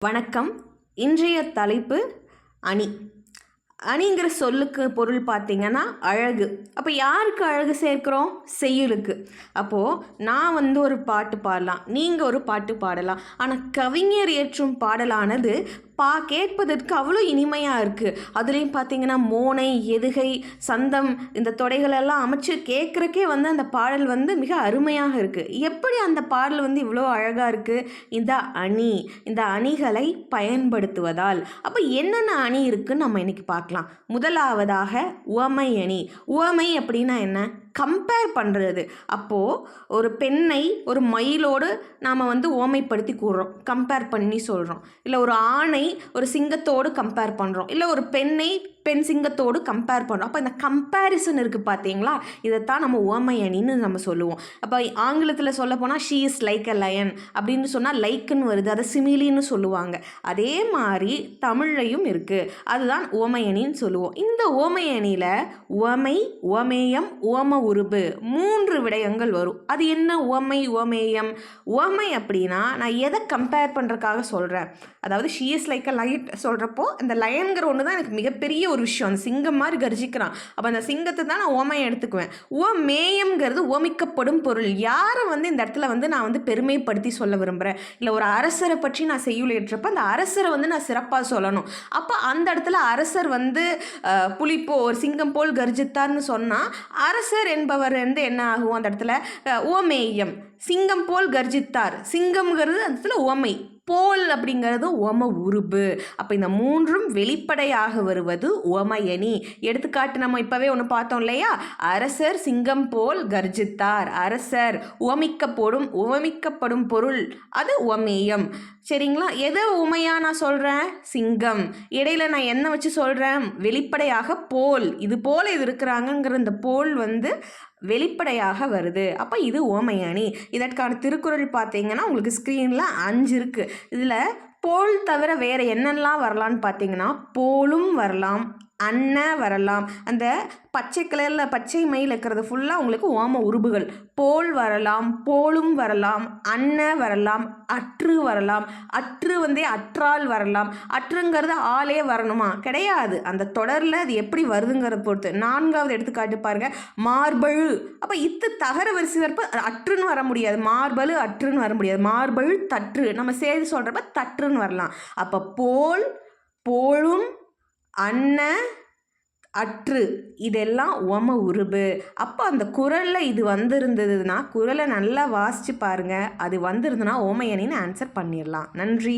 வணக்கம். இன்றைய தலைப்பு அணி. அணிங்கிற சொல்லுக்கு பொருள் பார்த்தீங்கன்னா அழகு. அப்போ யாருக்கு அழகு சேர்க்குறோம்? செய்யுளுக்கு. அப்போது நான் வந்து ஒரு பாட்டு பாடலாம். நீங்கள் ஒரு பாட்டு பாடலாம். ஆனால் கவிஞர் ஏற்றும் பாடலானது பா கேட்பதற்கு அவ்வளோ இனிமையாக இருக்குது அதுலேயும் பார்த்தீங்கன்னா மோனை எதுகை சந்தம் இந்த தொடைகளெல்லாம் அமைச்சு கேட்குறக்கே வந்து அந்த பாடல் வந்து மிக அருமையாக இருக்குது எப்படி அந்த பாடல் வந்து இவ்வளோ அழகாக இருக்குது இந்த அணி இந்த அணிகளை பயன்படுத்துவதால். அப்போ என்னென்ன அணி இருக்குன்னு நம்ம இன்றைக்கி பார்க்கலாம். முதலாவதாக உவமை அணி. உவமை அப்படின்னா என்ன? கம்பேர் பண்ணுறது அப்போது ஒரு பெண்ணை ஒரு மயிலோடு நாம் வந்து ஓமைப்படுத்தி கூறுறோம். கம்பேர் பண்ணி சொல்கிறோம் இல்லை ஒரு ஆணை ஒரு சிங்கத்தோடு கம்பேர் பண்ணுறோம் இல்லை ஒரு பெண்ணை பெண் சிங்கத்தோடு கம்பேர் பண்ணுறோம் அப்போ இந்த கம்பேரிசன் இருக்குது பார்த்தீங்களா இதைத்தான் நம்ம ஓமை அணின்னு நம்ம சொல்லுவோம். அப்போ ஆங்கிலத்தில் சொல்ல போனால் she is like a lion அப்படின்னு சொன்னால் லைக்குன்னு வருது. அதை சிமிலின்னு சொல்லுவாங்க. அதே மாதிரி தமிழ்லையும் இருக்குது அதுதான் ஓமை அணின்னு சொல்லுவோம். இந்த ஓமை அணியில் உவமை உவமேயம் உவம உருபு மூன்று விடயங்கள் வரும். அது என்ன உவமை உவமேயம் உவமை அப்படின்னா நான் எதை கம்பேர் பண்ணுறதுக்காக சொல்கிறேன் அதாவது she is like a light சொல்கிறப்போ அந்த லயன்கிற ஒன்று தான் எனக்கு மிகப்பெரிய ஒரு விஷயம் அந்த சிங்கம் மாதிரி கர்ஜிக்கிறான். அப்போ அந்த சிங்கத்தை தான் நான் ஓமையை எடுத்துக்குவேன். ஓமேயம்ங்கிறது ஓமிக்கப்படும் பொருள். யாரை வந்து இந்த இடத்துல வந்து நான் வந்து பெருமைப்படுத்தி சொல்ல விரும்புகிறேன் இல்லை ஒரு அரசரை பற்றி நான் செய்யுள்ளேற்றப்போ அந்த அரசரை வந்து நான் சிறப்பாக சொல்லணும். அப்போ அந்த இடத்துல அரசர் வந்து அஹ், புலிப்போ ஒரு சிங்கம் போல் கர்ஜித்தார்னு சொன்னால் அரசர் என்பவர் வந்து என்ன ஆகும் அந்த இடத்துல? ஓமேயம். சிங்கம் போல் கர்ஜித்தார். சிங்கம்ங்கிறது அந்த இடத்துல ஓமை. போல் அப்படிங்கிறது உவம உருபு அப்போ இந்த மூன்றும் வெளிப்படையாக வருவது உவமயணி. எடுத்துக்காட்டு நம்ம இப்போவே ஒன்று பார்த்தோம் இல்லையா? அரசர் சிங்கம் போல் கர்ஜித்தார். அரசர் உவமிக்கப்படும் உவமிக்கப்படும் பொருள் அது உவமேயம். சரிங்களா? எதை உமையாக நான் சொல்கிறேன் சிங்கம். இடையில நான் என்ன வச்சு சொல்கிறேன் வெளிப்படையாக போல். இது போல் இது இருக்கிறாங்கங்கிற இந்த போல் வந்து வெளிப்படையாக வருது. அப்போ இது ஓமையானி இதற்கான திருக்குறள் பார்த்தீங்கன்னா உங்களுக்கு ஸ்க்ரீனில் அஞ்சு இருக்குது இதில் போல் தவிர வேறு என்னெல்லாம் வரலான்னு பார்த்தீங்கன்னா போலும் வரலாம் அன்ன வரலாம். அந்த பச்சை கலரில் பச்சை மயில் இருக்கிறது ஃபுல்லாக உங்களுக்கு ஓம உருபுகள் போல் வரலாம் போலும் வரலாம் அன்ன வரலாம் அற்று வரலாம். அற்று வந்து அற்றால் வரலாம். அற்றுங்கிறது ஆளே வரணுமா? கிடையாது. அந்த தொடரில் அது எப்படி வருதுங்கிறத பொறுத்து. நான்காவது எடுத்துக்காட்டு பாருங்க. மார்பழு. அப்போ இத்து தகர வரிசை வரப்ப அற்றுன்னு வர முடியாது. மார்பழு அற்றுன்னு வர முடியாது. மார்பழு தற்று. நம்ம சேர்த்து சொல்கிறப்ப தற்றுன்னு வரலாம். அப்போ போல் போலும் அன்ன அற்று இதெல்லாம் உம உருபு. அப்போ அந்த குரலில் இது வந்திருந்ததுன்னா குரலை நல்லா வாசித்து பாருங்கள் அது வந்திருந்ததுன்னா ஓமையனின்னு ஆன்சர் பண்ணிடலாம் நன்றி.